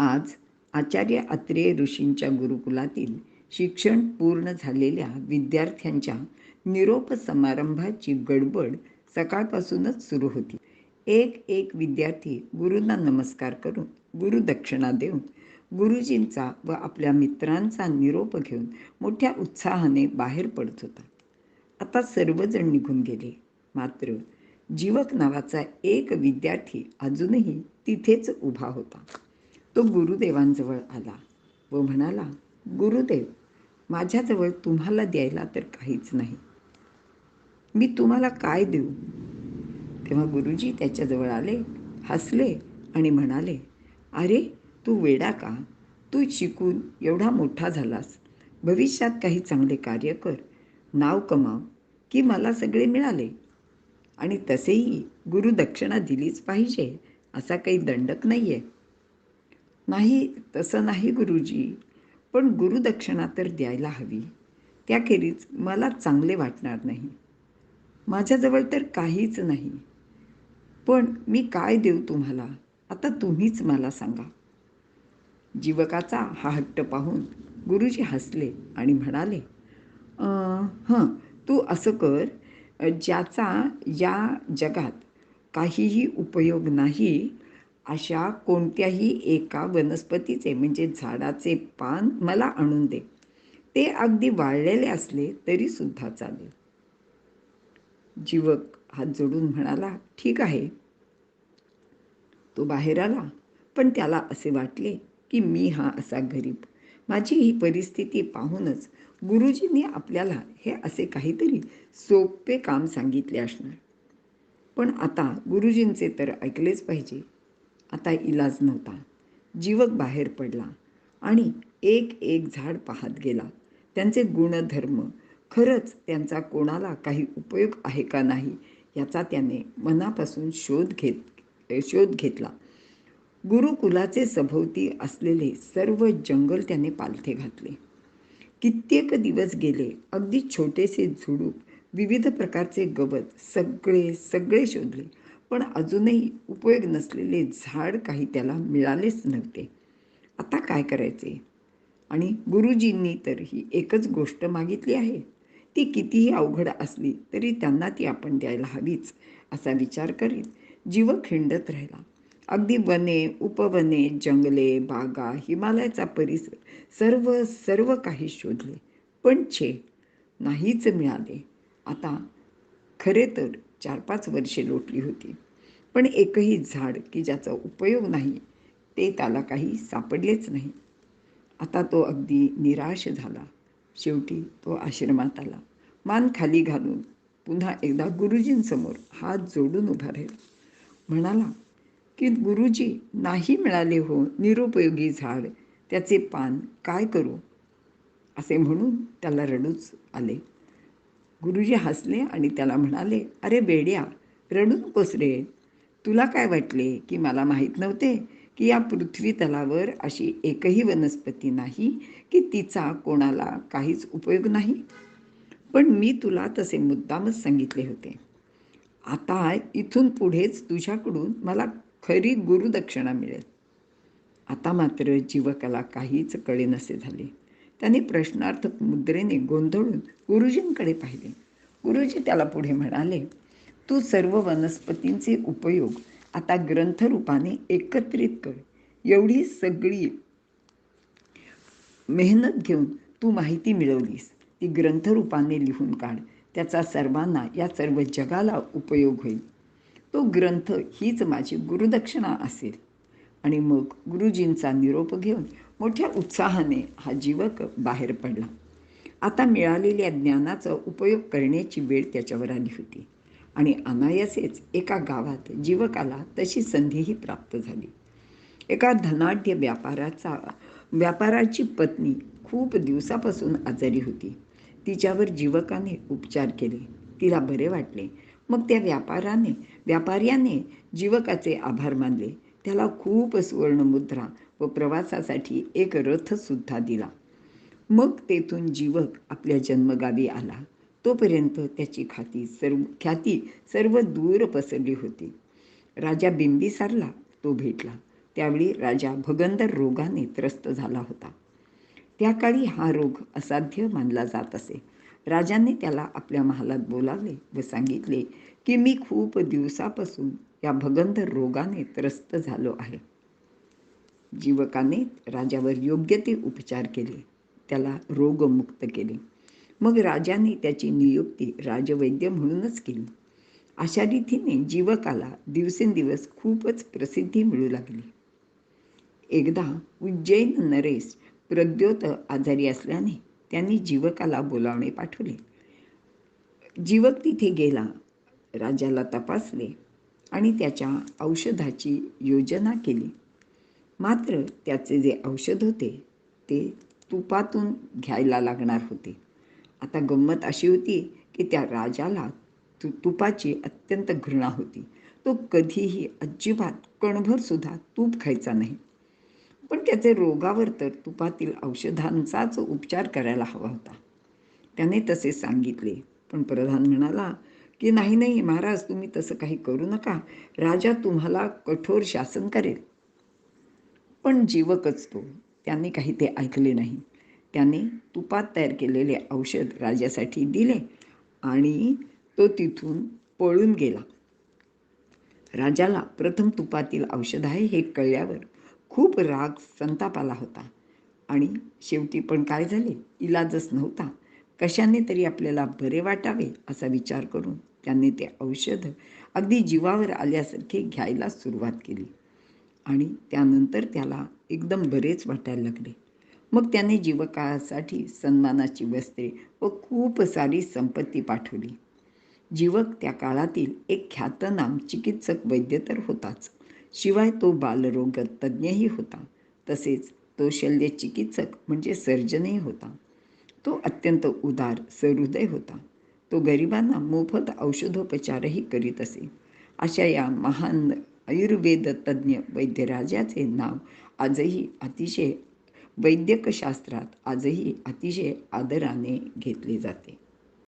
आज आचार्य अत्रेय ऋषींच्या गुरुकुलातील शिक्षण पूर्ण झालेल्या विद्यार्थ्यांच्या निरोप समारंभाची गडबड सकाळपासूनच सुरू होती. एक एक विद्यार्थी गुरूंना नमस्कार करून गुरुदक्षिणा देऊन गुरुजींचा व आपल्या मित्रांचा निरोप घेऊन मोठ्या उत्साहाने बाहेर पडत होता. आता सर्वजण निघून गेले. मात्र जीवक नावाचा एक विद्यार्थी अजूनही तिथेच उभा होता. तो गुरुदेवांजवळ आला व म्हणाला गुरुदेव माझ्याजवळ तुम्हाला द्यायला तर काहीच नाही. मी तुम्हाला काय देऊ? तेव्हा गुरुजी त्याच्याजवळ आले हसले आणि म्हणाले अरे तू वेडा का? तू शिकून एवढा मोठा झालास. भविष्यात काही चांगले कार्य कर. नाव कमाव की मला सगळे मिळाले. आणि तसेही गुरुदक्षिणा दिलीच पाहिजे असा काही दंडक नाही आहे नाही तसं नाही गुरुजी. पण गुरुदक्षिणा तर द्यायला हवी. त्याखेरीज मला चांगले वाटणार नाही. माझ्याजवळ तर काहीच नाही. पण मी काय देऊ तुम्हाला? आता तुम्हीच मला सांगा. जीवकाचा हा हट्ट पाहून गुरुजी हसले आणि म्हणाले हं तू असं कर. ज्याचा या जगात काहीही उपयोग नाही अशा कोणत्याही एका वनस्पतीचे म्हणजे झाडाचे पान मला आणून दे. ते अगदी वाळलेले असले तरी सुद्धा चालेल. जीवक हात जोडून म्हणाला ठीक आहे. तो बाहेर आला पण त्याला असे वाटले की मी हा असा गरीब. माझी ही परिस्थिती पाहूनच गुरुजींनी आपल्याला हे असे काहीतरी सोपे काम सांगितले असणार. पण आता गुरुजींचे तर ऐकलेच पाहिजे. आता इलाज नव्हता. जीवक बाहेर पडला आणि एक एक झाड पाहत गेला. त्यांचे गुणधर्म खरंच त्यांचा कोणाला काही उपयोग आहे का नाही याचा त्याने मनापासून शोध घेत शोध घेतला. गुरुकुलाचे सभोवती असलेले सर्व जंगल त्याने पालथे घातले. कित्येक दिवस गेले अगदी छोटेसे झुडूप विविध प्रकारचे गवत सगळे सगळे शोधले. पण अजूनही उपयोग नसलेले झाड काही त्याला मिळालेच नव्हते. आता काय करायचे? आणि गुरुजींनी तर ही एकच गोष्ट मागितली आहे. ती कितीही अवघड असली तरी त्यांना ती आपण द्यायला हवीच असा विचार करीत जीव खिंडत राहिला. अगदी वने उपवने जंगले बागा हिमालयाचा परिसर सर्व सर्व काही शोधले. पण छे नाहीच मिळाले. आता खरे तर चार पाच वर्षे लोटली होती. पण एकही झाड की ज्याचा उपयोग नाही ते त्याला काही सापडलेच नाही. आता तो अगदी निराश झाला. शेवटी तो आश्रमात आला. मान खाली घालून पुन्हा एकदा गुरुजींसमोर हात जोडून उभा राहिला. म्हणाला की गुरुजी नाही मिळाले हो निरुपयोगी झाड त्याचे पान काय करू? असे म्हणून त्याला रडूच आले. गुरुजी हसले आणि त्याला म्हणाले अरे बेड्या रडू नकोस रे. तुला काय वाटले की मला माहीत नव्हते की या पृथ्वी तलावर अशी एकही वनस्पती नाही की तिचा कोणाला काहीच उपयोग नाही? पण मी तुला तसे मुद्दामच सांगितले होते. आता इथून पुढेच तुझ्याकडून मला खरी गुरुदक्षिणा मिळेल. आता मात्र जीवकाला काहीच कळे नसे झाले. त्यांनी प्रश्नार्थक मुद्रेने गोंधळून गुरुजींकडे पाहिले. गुरुजी त्याला पुढे म्हणाले तू सर्व वनस्पतींचे उपयोग आता ग्रंथरूपाने एकत्रित कर. एवढी सगळी मेहनत घेऊन तू माहिती मिळवलीस. ती ग्रंथरूपाने लिहून काढ. त्याचा सर्वांना या सर्व जगाला उपयोग होईल. तो ग्रंथ हीच माझी गुरुदक्षिणा असेल. आणि मग गुरुजींचा निरोप घेऊन मोठ्या उत्साहाने हा जीवक बाहेर पडला. आता मिळालेल्या ज्ञानाचा उपयोग करण्याची वेळ त्याच्यावर आली होती. आणि अनायासेच एका गावात जीवकाला तशी संधीही प्राप्त झाली. एका धनाढ्य व्यापाराचा व्यापाराची पत्नी खूप दिवसापासून आजारी होती. तिच्यावर जीवकाने उपचार केले. तिला बरे वाटले. मग त्या व्यापाराने व्यापाऱ्याने जीवकाचे आभार मानले. त्याला खूप सुवर्णमुद्रा व प्रवासासाठी एक रथसुद्धा दिला. मग तेथून जीवक आपल्या जन्मगावी आला. तोपर्यंत त्याची खाती सर्व ख्याती सर्व दूर पसरली होती. राजा बिंबिसारला तो भेटला. त्यावेळी राजा भगंदर रोगाने त्रस्त झाला होता. त्या काळी हा रोग असाध्य मानला जात असे. राजाने त्याला आपल्या महालात बोलावले व सांगितले की मी खूप दिवसापासून या भगंदर रोगाने त्रस्त झालो आहे. जीवकाने राजावर योग्य ते उपचार केले. त्याला रोगमुक्त केले. मग राजाने त्याची नियुक्ती राजवैद्य म्हणूनच केली. अशा रीतीने जीवकाला दिवसेंदिवस खूपच प्रसिद्धी मिळू लागली. एकदा उज्जैन नरेश प्रद्योत आजारी असल्याने त्यांनी जीवकाला बोलावणे पाठवले. जीवक तिथे गेला. राजाला तपासले आणि त्याच्या औषधाची योजना केली. मात्र त्याचे जे औषध होते ते तुपातून घ्यायला लागणार होते. आता गंमत अशी होती की त्या राजाला तु तुपाची अत्यंत घृणा होती. तो कधीही अजिबात कणभर सुद्धा तूप खायचा नाही. पण त्याचे रोगावर तर तुपातील औषधांचाच उपचार करायला हवा होता. त्याने तसे सांगितले. पण प्रधान म्हणाला की नाही नाही महाराज तुम्ही तसं काही करू नका. राजा तुम्हाला कठोर शासन करेल. पण जीवकच तो त्यांनी काही ते ऐकले नाही. त्याने तुपात तयार केलेले औषध राजासाठी दिले आणि तो तिथून पळून गेला. राजाला प्रथम तुपातील औषध आहे हे कळल्यावर खूप राग संताप आला होता. आणि शेवटी पण काय झाले? इलाजच नव्हता. कशाने तरी आपल्याला बरे वाटावे असा विचार करून त्याने ते औषध अगदी जीवावर आल्यासारखे घ्यायला सुरुवात केली. आणि त्यानंतर त्याला एकदम बरेच वाटायला लागले. मग त्याने जीवकासाठी सन्मानाची वस्त्रे व खूप सारी संपत्ती पाठवली. जीवक त्या काळातील एक ख्यातनाम चिकित्सक वैद्य तर होताच. शिवाय तो बालरोग तज्ञही होता. तसेच तो शल्य चिकित्सक म्हणजे सर्जनही होता. तो अत्यंत उदार सहृदय होता. तो गरिबांना मोफत औषधोपचारही करीत असे. अशा या महान आयुर्वेद तज्ज्ञ वैद्यराजाचे नाव आजही अतिशय वैद्यकशास्त्रात आजही अतिशय आदराने घेतले जाते.